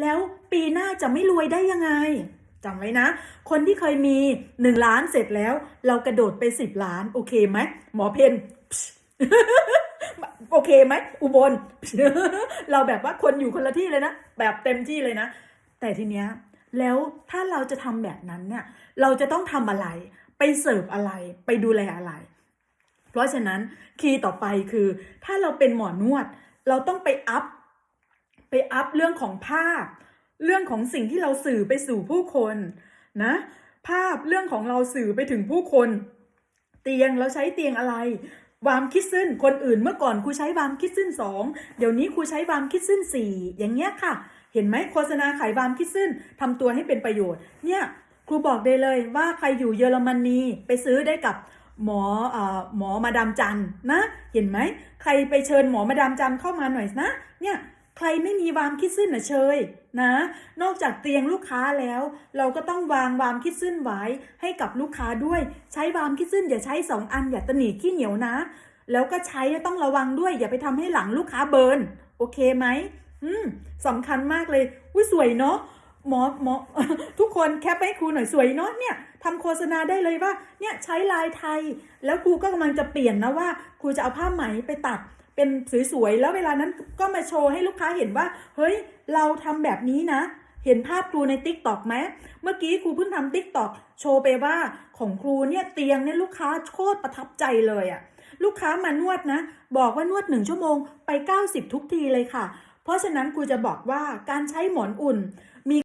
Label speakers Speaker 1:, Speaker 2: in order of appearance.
Speaker 1: แล้วปีหน้าจะไม่รวยได้ยังไงจำไว้นะ คนที่เคยมี 1 ล้านเสร็จแล้ว เรากระโดดไป 10 ล้าน โอเคไหมหมอเพนโอเคไหมอุบล เราแบบว่าคนอยู่คนละที่เลยนะ แบบเต็มที่เลยนะ แต่ทีเนี้ยแล้วถ้าเราจะทำแบบนั้นเนี่ย เราจะต้องทำอะไร ไปเสิร์ฟอะไร ไปดูแลอะไร เพราะฉะนั้นคีย์ต่อไปคือ ถ้าเราเป็นหมอนวด เราต้องไปอัพ ไปอัพเรื่องของภาพ เรื่องของสิ่งที่เราสื่อไปสู่ผู้คนนะ ภาพเรื่องของเราสื่อไปถึงผู้คน เตียงเราใช้เตียงอะไรวามคิดซึ่นคนอื่นเมื่อก่อนครูใช้วามคิดซึ่นสองเดี๋ยวนี้ครูใช้วามคิดซึ่นสี่อย่างเงี้ยค่ะ เห็นไหมโฆษณาขายวามคิดซึ่นทำตัวให้เป็นประโยชน์ เนี่ยครูบอกได้เลยว่าใครอยู่เยอรมนีไปซื้อได้กับหมอเอ่อหมอมาดามจันนะ เห็นไหมใครไปเชิญหมอมาดามจันเข้ามาหน่อยนะ เนี่ย ใครไม่มีวามคิดซึนนะเชยนะ นอกจากเตียงลูกค้าแล้ว เราก็ต้องวางวามคิดซึนไว้ให้กับลูกค้าด้วย ใช้วามคิดซึนอย่าใช้สองอันอย่าตหนีขี้เหนียวนะ แล้วก็ใช้ต้องระวังด้วย อย่าไปทำให้หลังลูกค้าเบิร์นโอเคไหมอืมสำคัญมากเลยอุ้ยสวยเนาะหมอหมอทุกคนแคปให้ครูหน่อยสวยเนาะเนี่ยทำโฆษณาได้เลยว่าเนี่ยใช้ลายไทย แล้วครูก็กำลังจะเปลี่ยนนะว่าครูจะเอาผ้าไหมไปตัด เป็นสวยๆ แล้วเวลานั้นก็มาโชว์ให้ลูกค้าเห็นว่า เฮ้ย เราทำแบบนี้นะ เห็นภาพครูใน t ิ k t o k ไหมเมื่อกี้ครูเพิ่งทำ t ิ k t o k โชว์ไปว่าของครูเนี่ยเตียงเนี่ยลูกค้าโคตรประทับใจเลยอะลูกค้ามานวดนะ บอกว่านวดหนึ่งชั่วโมงไป 90 ทุกทีเลยค่ะ เพราะฉะนั้นครูจะบอกว่าการใช้หมอนอุ่นมี